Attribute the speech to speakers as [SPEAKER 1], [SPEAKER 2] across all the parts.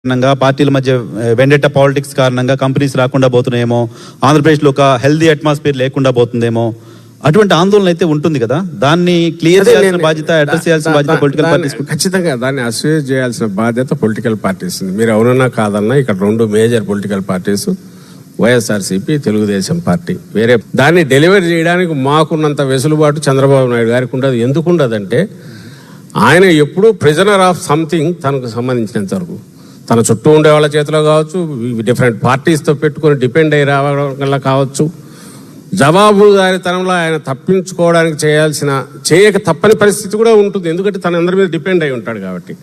[SPEAKER 1] కారణంగా పార్టీల మధ్య వెండెట్ట పాలిటిక్స్ కారణంగా కంపెనీస్ రాకుండా పోతున్నాయేమో ఆంధ్రప్రదేశ్లో ఒక హెల్దీ అట్మాస్ఫియర్ లేకుండా పోతుందేమో అటువంటి ఆందోళన అయితే ఉంటుంది కదా? దాన్ని క్లియర్ చేయాల్సిన బాధ్యత అడ్రస్ చేయాల్సిన బాధ్యత పొలిటికల్ పార్టీస్
[SPEAKER 2] ఖచ్చితంగా దాన్ని అసోసియేట్ చేయాల్సిన బాధ్యత పొలిటికల్ పార్టీస్ మీరు అవునన్నా కాదన్నా ఇక్కడ రెండు major political parties YSRCP Telugu Desam party. వేరే దాన్ని డెలివరీ చేయడానికి మాకున్నంత వెసులుబాటు చంద్రబాబు నాయుడు గారికి ఉండదు. ఎందుకు ఉండదంటే ఆయన ఎప్పుడూ ప్రిజనర్ ఆఫ్ సంథింగ్ తనకు సంబంధించినంత వరకు. తన చుట్టూ ఉండే వాళ్ళ చేతిలో కావచ్చు డిఫరెంట్ పార్టీస్తో పెట్టుకొని డిపెండ్ అయ్యి రావడం వల్ల కావచ్చు జవాబుదారితనంలో ఆయన తప్పించుకోవడానికి చేయాల్సిన చేయక తప్పని పరిస్థితి కూడా ఉంటుంది. ఎందుకంటే తన అందరి మీద డిపెండ్ అయి ఉంటాడు కాబట్టి.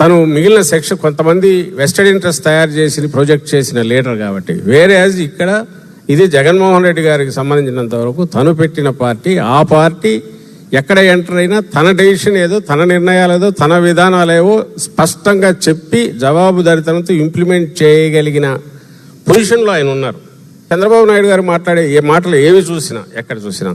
[SPEAKER 2] తను మిగిలిన సెక్షన్ కొంతమంది వెస్టెడ్ ఇంట్రెస్ట్ తయారు చేసి ప్రొజెక్ట్ చేసిన లీడర్ కాబట్టి. వేరే యాజ్ ఇక్కడ ఇది జగన్మోహన్ రెడ్డి గారికి సంబంధించినంత వరకు తను పెట్టిన పార్టీ ఆ పార్టీ ఎక్కడ ఎంటర్ అయినా తన డెసిషన్ ఏదో తన నిర్ణయాలు ఏదో తన విధానాలేవో స్పష్టంగా చెప్పి జవాబుదారితనంతో ఇంప్లిమెంట్ చేయగలిగిన పొజిషన్లో ఆయన ఉన్నారు. చంద్రబాబు నాయుడు గారు మాట్లాడే ఏ మాటలు ఏవి చూసినా ఎక్కడ చూసినా.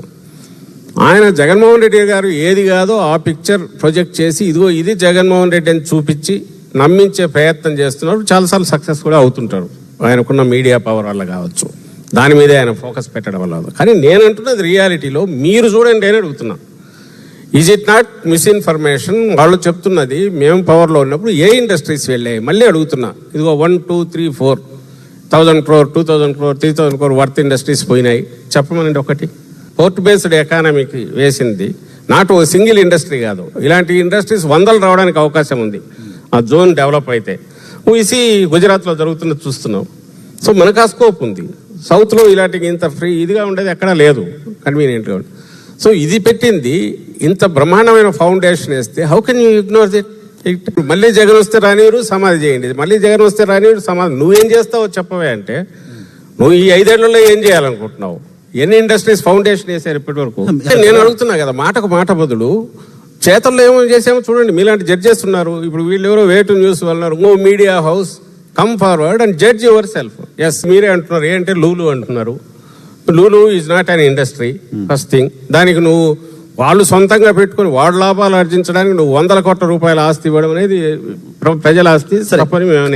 [SPEAKER 2] ఆయన జగన్మోహన్ రెడ్డి గారు ఏది కాదో ఆ పిక్చర్ ప్రొజెక్ట్ చేసి ఇదిగో ఇది జగన్మోహన్ రెడ్డి అని చూపించి నమ్మించే ప్రయత్నం చేస్తున్నారు చాలాసార్లు సక్సెస్ కూడా అవుతుంటారు. ఆయనకున్న మీడియా పవర్ వల్ల కావచ్చు. దాని మీదే ఆయన ఫోకస్ పెట్టడం వల్ల కానీ నేను అంటున్నది రియాలిటీలో మీరు చూడండి అని అడుగుతున్నా. ఈజ్ ఇట్ నాట్ మిస్ఇన్ఫర్మేషన్ వాళ్ళు చెప్తున్నది మేము పవర్లో ఉన్నప్పుడు ఏ ఇండస్ట్రీస్ వెళ్ళాయి? మళ్ళీ అడుగుతున్నా. ఇదిగో one two three four thousand crore two thousand crore three thousand crore worth industries పోయినాయి. చెప్పమనండి ఒకటి. పోర్ట్ బేస్డ్ ఎకానమీకి వేసింది. నాట్ ఓ సింగిల్ ఇండస్ట్రీ కాదు. ఇలాంటి ఇండస్ట్రీస్ వందలు రావడానికి అవకాశం ఉంది. ఆ జోన్ డెవలప్ అయితే. ఈసీ గుజరాత్లో జరుగుతున్న చూస్తున్నాం. సో మనకు ఆ స్కోప్ ఉంది. సౌత్లో ఇలాంటి ఇంత ఫ్రీ ఇదిగా ఉండేది ఎక్కడా లేదు. కన్వీనియంట్గా సో ఇది పెట్టింది. ఇంత బ్రహ్మాండమైన ఫౌండేషన్ వేస్తే how can you ignore that మళ్ళీ జగన్ వస్తే రానివ్వరు సమాధి చేయండి. మళ్ళీ జగన్ వస్తే రానివ్వరు సమాధి. నువ్వేం చేస్తావో చెప్పవే అంటే నువ్వు ఈ ఐదేళ్ళలో ఏం చేయాలనుకుంటున్నావు? ఎన్ని ఇండస్ట్రీస్ ఫౌండేషన్ వేసారు ఇప్పటి వరకు నేను అడుగుతున్నా కదా మాటకు మాట బదులు. చేతల్లో ఏమో చేసామో చూడండి మీలాంటి జడ్జెస్ ఉన్నారు. ఇప్పుడు వీళ్ళు ఎవరో వేటు న్యూస్ వెళ్ళారు ఇంకో media house come forward and judge yourself yes మీరే అంటున్నారు ఏంటంటే లూలు అంటున్నారు. Lulu is not an industry first thing దానికి నువ్వు వాళ్ళు సొంతంగా పెట్టుకొని వాళ్ళ లాభాలు ఆర్జించడానికి నువ్వు వందల కోట్ల రూపాయల ఆస్తి ఇవ్వడం అనేది ప్ర- ప్రజల ఆస్తి తప్పని మేము